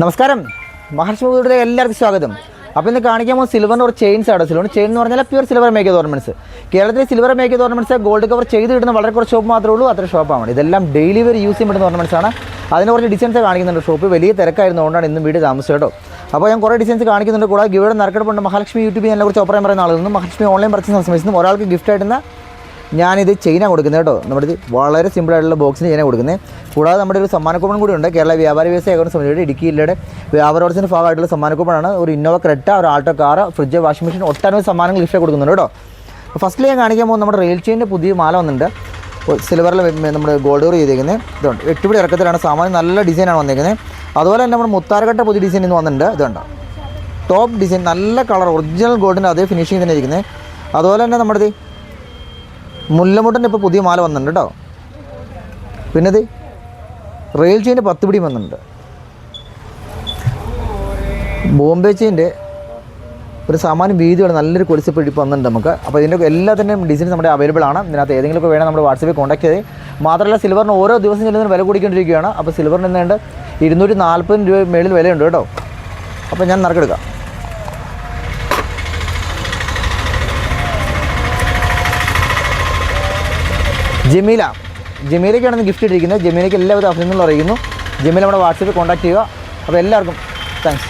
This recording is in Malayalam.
നമസ്കാരം. മഹർഷി മുഖയുടെ എല്ലാവർക്കും സ്വാഗതം. അപ്പോൾ ഇന്ന് കാണിക്കാൻ പോകുന്ന സിൽവറിന്റെ ഒരു ചെയിൻസ് ആണ്. സിൽവർ ചെയിൻ എന്ന് പറഞ്ഞാൽ പ്യുവർ സിൽവർ മേക്ക് ഓർണമെന്റ്സ് കേരളത്തിൽ silver make ornaments gold cover ചെയ്ത് കിട്ടുന്ന വളരെ കുറച്ച് ഷോപ്പ് മാത്രമേ ഉള്ളൂ. അത്ര ഷോപ്പാണ് ഇതെല്ലാം ഡെയിലി വരെ യൂസ് ചെയ്യാൻ പറ്റുന്ന ആണ്. അതിന് കുറച്ച് ഡിസൈൻസ് കാണിക്കുന്നുണ്ട് ഷോപ്പ് വലിയ തിരക്കായിരുന്നുകൊണ്ടാണ് ഇന്നും വീട് താമസിച്ചത് കേട്ടോ. അപ്പോൾ ഞാൻ കുറേ ഡിസൈൻസ് കാണിക്കുന്നുണ്ട്. കൂടാതെ ഗിവിടെ നറുക്കെടുപ്പുണ്ട്. മഹാലക്ഷ്മി യൂട്യൂബ് ചാനലിനെ കുറിച്ച് ഒപ്പറം പറയുന്ന ആളുകളും മഹാലക്ഷ്മി ഓൺലൈൻ പർച്ചേസ് സമയത്തും ഒരാൾക്ക് ഗിഫ്റ്റ് ആയിട്ടുന്ന ഞാനിത് ചെയിന കൊടുക്കുന്നത് കേട്ടോ. നമ്മുടെ ഇത് വളരെ സിമ്പിൾ ആയിട്ടുള്ള ബോക്സിന് ചെയിന കൊടുക്കുന്നത്. കൂടാതെ നമ്മുടെ ഒരു സമ്മാന കൂപ്പൺ കൂടി ഉണ്ട്. കേരള വ്യാപാര വ്യവസായ ഏകോപന സമിതിയുടെ ഇടുക്കി ജില്ലയുടെ വ്യാപാര വ്യാപാരോത്സവത്തിന്റെ ഭാഗമായിട്ടുള്ള സമ്മാന കൂപ്പണാണ് ഒരു ഇന്നോവ ക്രെറ്റ ഒരു Alto car fridge washing machine ഒട്ടനവധി സമ്മാനങ്ങൾ ഗിഫ്റ്റ് കൊടുക്കുന്നുണ്ട് കേട്ടോ. ഫസ്റ്റിൽ ഞാൻ കാണിക്കാൻ പോകുന്നത് നമ്മുടെ റെയിൽ ചെയിന്റെ പുതിയ മാല വന്നിട്ടുണ്ട്. സിൽവറിൽ നമ്മൾ ഗോൾഡ് ഓർ ചെയ്തേക്കുന്നത്. ഇതുണ്ട്. എട്ടുപിടി ഇറക്കത്തിലാണ് സാമാന്യം നല്ല ഡിസൈനാണ് വന്നേക്കുന്നത്. അതുപോലെ തന്നെ നമ്മുടെ മുത്താരക്കട്ട പുതിയ ഡിസൈൻ ഇന്ന് വന്നിട്ടുണ്ട്. ഇതുണ്ട്. ടോപ്പ് ഡിസൈൻ നല്ല കളർ ഒറിജിനൽ ഗോൾഡിന്റെ അതേ ഫിനിഷിങ് തന്നെ ഇരിക്കുന്നത്. അതുപോലെ തന്നെ നമ്മുടെ മുല്ലമുട്ടന്റെ ഇപ്പോൾ പുതിയ മാല വന്നിട്ടുണ്ട് കേട്ടോ. പിന്നെ ഇത് റെയിൽ ചെയിന്റെ പത്ത് പിടിയും വന്നിട്ടുണ്ട്. ബോംബെ ചെയിന്റെ ഒരു സാമാന്യം വീതിയുള്ള നല്ലൊരു കൊലിച്ച് പിടി വന്നിട്ടുണ്ട് നമുക്ക്. അപ്പോൾ ഇതിന്റെ എല്ലാത്തിന്റെയും ഡിസൈൻസ് നമ്മുടെ അവൈലബിൾ ആണ്. ഇതിനകത്ത് ഏതെങ്കിലുമൊക്കെ വേണം നമ്മുടെ വാട്സപ്പിൽ കോൺടാക്ട് ചെയ്ത്. മാത്രമല്ല സിൽവറിന് ഓരോ ദിവസം ചെല്ലുന്നതിന് വില കൂടിക്കൊണ്ടിരിക്കുകയാണ്. അപ്പോൾ സിൽവറിന് എന്തുണ്ട്? ഇരുന്നൂറ്റി നാൽപ്പതിന് രൂപ മേളിൽ വിലയുണ്ട് കേട്ടോ. അപ്പോൾ ഞാൻ നറുക്കെടുക്കാം. ജമീല. ജമീലയ്ക്കാണ് ഗിഫ്റ്റ് ഇട്ടിരിക്കുന്നത്. ജമീലയ്ക്ക് എല്ലാവിധ അഭിനന്ദനങ്ങളും അറിയിക്കുന്നു. ജമീല നമ്മുടെ വാട്സപ്പിൽ കോൺടാക്ട് ചെയ്യുക. അപ്പോൾ എല്ലാവർക്കും താങ്ക്സ്